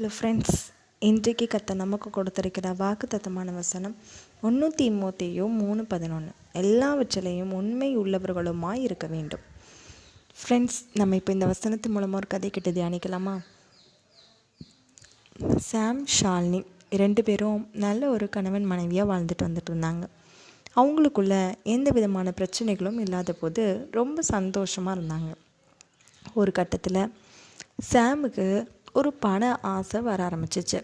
Hello friends இன்றைக்கு கத்த நமக்கு கொடுத்திருக்கிற வாக்குத்தத்தமான வசனம் முன்னூற்றி மூத்தையும் மூணு பதினொன்று எல்லாவற்றிலையும் உண்மை உள்ளவர்களுமாய் இருக்க வேண்டும். ஃப்ரெண்ட்ஸ் நம்ம இப்போ இந்த வசனத்து மூலமாக ஒரு கதை கிட்ட தியானிக்கலாமா? சாம் ஷாலினி ரெண்டு பேரும் நல்ல ஒரு கணவன் மனைவியாக வாழ்ந்துட்டு வந்துட்டு இருந்தாங்க. அவங்களுக்குள்ள எந்த விதமான பிரச்சனைகளும் இல்லாத போது ரொம்ப சந்தோஷமாக இருந்தாங்க. ஒரு கட்டத்தில் சாமுக்கு ஒரு பண ஆசை வர ஆரம்பிச்சிச்சு.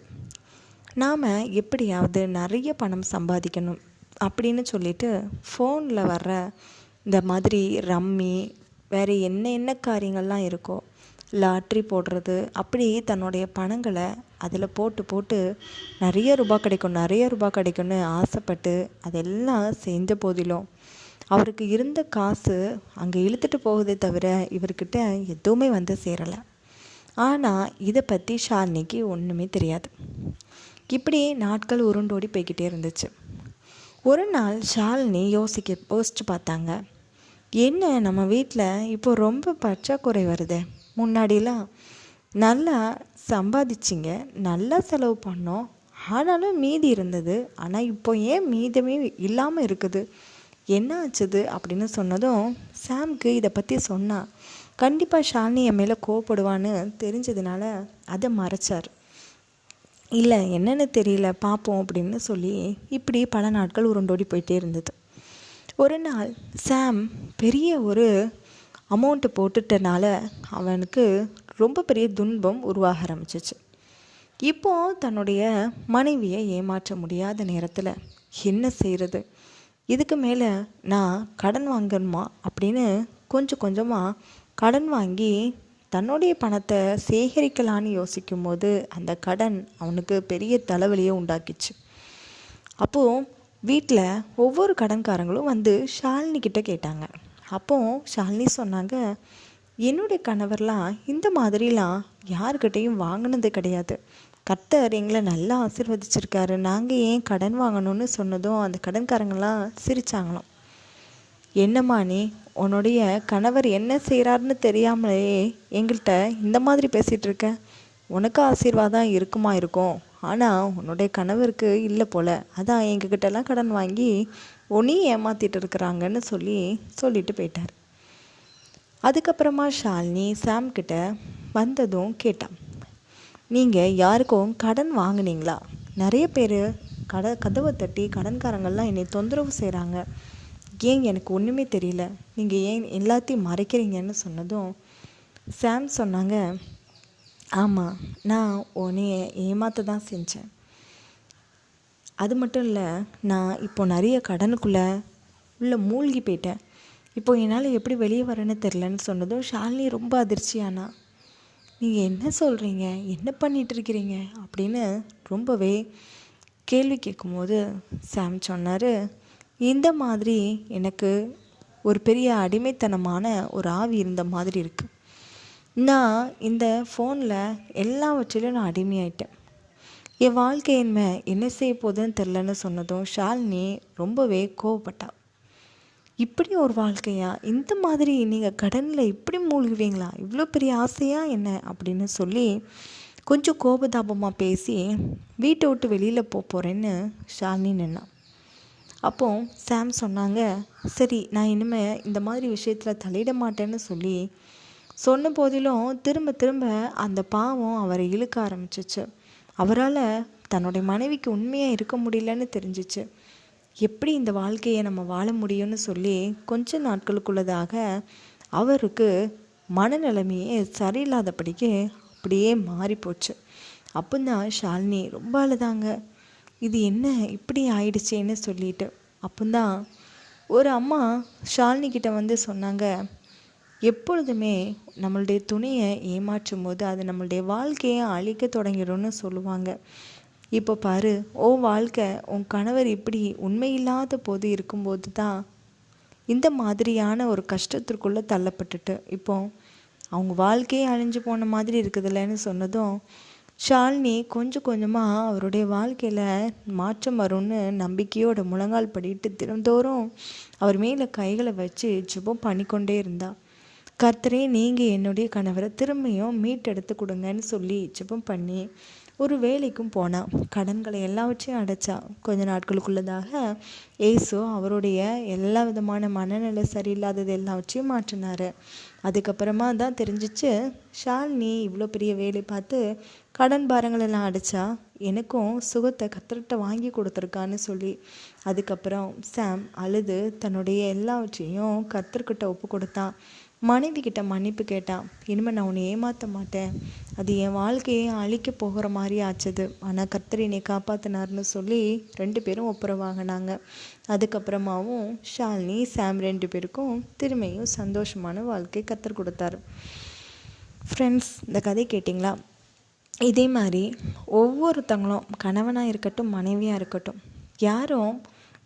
நாம் எப்படியாவது நிறைய பணம் சம்பாதிக்கணும் அப்படின்னு சொல்லிட்டு ஃபோனில் வர்ற இந்த மாதிரி ரம்மி வேறு என்ன என்ன காரியங்கள்லாம் இருக்கோ லாட்ரி போடுறது அப்படி தன்னுடைய பணங்களை அதில் போட்டு போட்டு நிறைய ரூபா கிடைக்கும் நிறைய ரூபா கிடைக்கும்னு ஆசைப்பட்டு அதெல்லாம் செஞ்ச போதிலும் அவருக்கு இருந்த காசு அங்கே இழுத்துட்டு போகுதே தவிர இவர்கிட்ட எதுவுமே வந்து சேரலை. ஆனால் இதை பற்றி ஷாலினிக்கு ஒன்றுமே தெரியாது. இப்படி நாட்கள் உருண்டோடி போய்கிட்டே இருந்துச்சு. ஒரு நாள் ஷாலினி யோசிக்க யோசிச்சு பார்த்தாங்க. என்ன நம்ம வீட்டில் இப்போ ரொம்ப பற்றாக்குறை வருது? முன்னாடிலாம் நல்லா சம்பாதிச்சிங்க நல்லா செலவு பண்ணோம். ஆனாலும் மீதி இருந்தது. ஆனால் இப்போ ஏன் மீதமே இல்லாமல் இருக்குது? என்ன ஆச்சுது? அப்படின்னு சொன்னதும் சாம்க்கு இதை பற்றி சொன்னான் கண்டிப்பாக ஷாலினி என் மேலே கோவப்படுவான்னு தெரிஞ்சதுனால அதை மறைச்சார். இல்லை என்னென்னு தெரியல பார்ப்போம் அப்படின்னு சொல்லி இப்படி பல நாட்கள் உருண்டோடி போயிட்டே இருந்தது. ஒரு நாள் சாம் பெரிய ஒரு அமௌண்ட்டு போட்டுட்டனால அவனுக்கு ரொம்ப பெரிய துன்பம் உருவாக ஆரம்பிச்சிச்சு. இப்போ தன்னுடைய மனைவியை ஏமாற்ற முடியாத நேரத்தில் என்ன செய்கிறது இதுக்கு மேலே நான் கடன் வாங்கணுமா அப்படின்னு கொஞ்சம் கொஞ்சமாக கடன் வாங்கி தன்னுடைய பணத்தை சேகரிக்கலான்னு யோசிக்கும் போது அந்த கடன் அவனுக்கு பெரிய தலைவலியை உண்டாக்கிச்சு. அப்போது வீட்டில் ஒவ்வொரு கடன்காரங்களும் வந்து ஷாலினி கிட்ட கேட்டாங்க. அப்போ ஷாலினி சொன்னாங்க என்னுடைய கணவர்லாம் இந்த மாதிரிலாம் யாருக்கிட்டேயும் வாங்கினது கிடையாது. கர்த்தர் எங்களை நல்லா ஆசிர்வதிச்சிருக்காரு. நாங்கள் ஏன் கடன் வாங்கணும்னு சொன்னதும் அந்த கடன்காரங்களாம் சிரிச்சாங்களாம். என்னம்மா நீ? உன்னுடைய கணவர் என்ன செய்கிறாருன்னு தெரியாமலேயே எங்கள்கிட்ட இந்த மாதிரி பேசிகிட்டு இருக்க. உனக்கு ஆசீர்வாதம் இருக்குமா இருக்கும்? ஆனால் உன்னுடைய கணவருக்கு இல்லை போல். அதான் எங்ககிட்டலாம் கடன் வாங்கி உன்னையும் ஏமாத்திட்டு இருக்கிறாங்கன்னு சொல்லி சொல்லிட்டு போயிட்டார். அதுக்கப்புறமா ஷாலினி சாம் கிட்ட வந்ததும் கேட்டான். நீங்கள் யாருக்கும் கடன் வாங்குனீங்களா? நிறைய பேர் கட கதவை தட்டி கடன்காரங்கள்லாம் என்னை தொந்தரவு செய்கிறாங்க ஏன் எனக்கு ஒன்றுமே தெரியல? நீங்கள் ஏன் எல்லாத்தையும் மறைக்கிறீங்கன்னு சொன்னதும் சாம் சொன்னாங்க ஆமாம் நான் உன்னைய ஏமாத்த தான் செஞ்சேன். அது மட்டும் இல்லை நான் இப்போ நிறைய கடனுக்குள்ளே உள்ள மூழ்கி போயிட்டேன். இப்போ என்னால் எப்படி வெளியே வரேன்னு தெரிலன்னு சொன்னதும் ஷாலினி ரொம்ப அதிர்ச்சியானா நீங்கள் என்ன சொல்கிறீங்க என்ன பண்ணிகிட்ருக்கிறீங்க அப்படின்னு ரொம்பவே கேள்வி கேட்கும்போது சாம் சொன்னார் இந்த மாதிரி எனக்கு ஒரு பெரிய அடிமைத்தனமான ஒரு ஆவி இருந்த மாதிரி இருக்குது நான் இந்த ஃபோனில் எல்லாவற்றிலும் நான் அடிமையாயிட்டேன். என் வாழ்க்கை என்ன என்ன செய்ய போகுதுன்னு தெரிலன்னு சொன்னதும் ஷாலினி ரொம்பவே கோவப்பட்டா. இப்படி ஒரு வாழ்க்கையா? இந்த மாதிரி நீங்கள் கடனில் இப்படி மூழ்குவீங்களா? இவ்வளோ பெரிய ஆசையா என்ன? அப்படின்னு சொல்லி கொஞ்சம் கோபதாபமாக பேசி வீட்டை விட்டு வெளியில் போக போகிறேன்னு ஷாலினி நின்னா. அப்போ சாம் சொன்னாங்க சரி நான் இனிமேல் இந்த மாதிரி விஷயத்தில் தலையிட மாட்டேன்னு சொல்லி சொன்ன போதிலும் திரும்ப திரும்ப அந்த பாவம் அவரை இழுக்க ஆரம்பிச்சிச்சு. அவரால் தன்னுடைய மனைவிக்கு உண்மையாக இருக்க முடியலன்னு தெரிஞ்சிச்சு. எப்படி இந்த வாழ்க்கையை நம்ம வாழ முடியும்னு சொல்லி கொஞ்ச நாட்களுக்குள்ளதாக அவருக்கு மனநிலைமையே சரியில்லாதபடிக்கு அப்படியே மாறிப்போச்சு. அப்போ தான் ஷாலினி ரொம்ப அழுதாங்க. இது என்ன? இப்படி ஆயிடுச்சேன்னு சொல்லிட்டு. அப்போதான் ஒரு அம்மா ஷாலினி கிட்ட வந்து சொன்னாங்க எப்பொழுதுமே நம்மளுடைய துணையை ஏமாற்றும் போது அது நம்மளுடைய வாழ்க்கையை அழிக்க தொடங்கிடும்னு சொல்லுவாங்க. இப்போ பாரு ஓ வாழ்க்கை உன் கணவர் இப்படி உண்மையில்லாத போது இருக்கும்போது தான் இந்த மாதிரியான ஒரு கஷ்டத்திற்குள்ளே தள்ளப்பட்டுட்டு. இப்போ அவங்க வாழ்க்கையே அழிஞ்சு போன மாதிரி இருக்குதுல்லன்னு சொன்னதும் ஷாலினி கொஞ்சம் கொஞ்சமாக அவருடைய வாழ்க்கையில் மாற்றம் வரும்னு நம்பிக்கையோட முழங்கால் படிட்டு தினந்தோறும் அவர் மேலே கைகளை வச்சு ஜெபம் பண்ணிக்கொண்டே இருந்தா. கர்த்தரே நீங்கள் என்னுடைய கணவரை திரும்பியும் மீட்டெடுத்து கொடுங்கன்னு சொல்லி ஜெபம் பண்ணி ஒரு வேலைக்கும் போனான் கடன்களை எல்லாவற்றையும் அடைச்சா. கொஞ்ச நாட்களுக்குள்ளதாக ஏசு அவருடைய எல்லா விதமான மனநிலை சரியில்லாதது எல்லாவற்றையும் மாற்றினார். அதுக்கப்புறமா தான் தெரிஞ்சிச்சு ஷாலினி இவ்வளோ பெரிய வேலை பார்த்து கடன் பாரங்கள் எல்லாம் அடித்தா எனக்கும் சுகத்தை கத்தர்கிட்ட வாங்கி கொடுத்துருக்கான்னு சொல்லி அதுக்கப்புறம் சாம் அழுது தன்னுடைய எல்லாவற்றையும் கத்தர்கிட்ட ஒப்பு கொடுத்தான். மனைவி கிட்ட மன்னிப்பு கேட்டான். இனிமேல் நான் உன்னை ஏமாற்ற மாட்டேன். அது என் வாழ்க்கையை அழிக்க போகிற மாதிரி ஆச்சுது. ஆனால் கர்த்தர் என்னை காப்பாற்றினார்னு சொல்லி ரெண்டு பேரும் ஒப்புரவாகினாங்க அதுக்கப்புறமாவும் ஷாலினி சாம் ரெண்டு பேருக்கும் திரும்பியும் சந்தோஷமான வாழ்க்கை கத்தர் கொடுத்தாரு. ஃப்ரெண்ட்ஸ் இந்த கதை கேட்டிங்களா? இதே மாதிரி ஒவ்வொருத்தங்களும் கணவனாக இருக்கட்டும் மனைவியாக இருக்கட்டும் யாரும்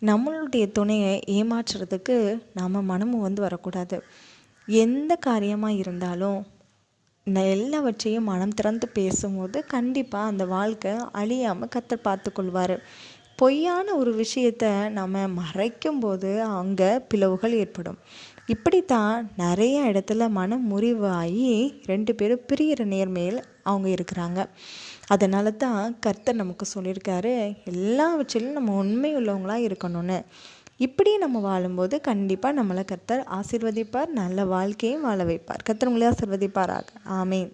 நம்மளுடைய துணையை ஏமாற்றுறதுக்கு நாம் மனமும் வந்து வரக்கூடாது. எந்த காரியமாக இருந்தாலும் எல்லாவற்றையும் மனம் திறந்து பேசும்போது கண்டிப்பாக அந்த வாழ்க்கை அழியாமல் கத்தர் பார்த்து கொள்வார். பொய்யான ஒரு விஷயத்தை நம்ம மறைக்கும்போது அங்கே பிளவுகள் ஏற்படும். இப்படித்தான் நிறைய இடத்துல மன முறிவாகி ரெண்டு பேரும் பிரியிற நேர்மையில் அவங்க இருக்கிறாங்க. அதனால தான் கர்த்தர் நமக்கு சொல்லியிருக்காரு எல்லாவற்றிலும் நம்ம உண்மை உள்ளவங்களாக இருக்கணும்னு. இப்படி நம்ம வாழும்போது கண்டிப்பாக நம்மளை கர்த்தர் ஆசிர்வதிப்பார் நல்ல வாழ்க்கையும் வாழ வைப்பார். கர்த்தர் உங்களே ஆசிர்வதிப்பாராக. ஆமேன்.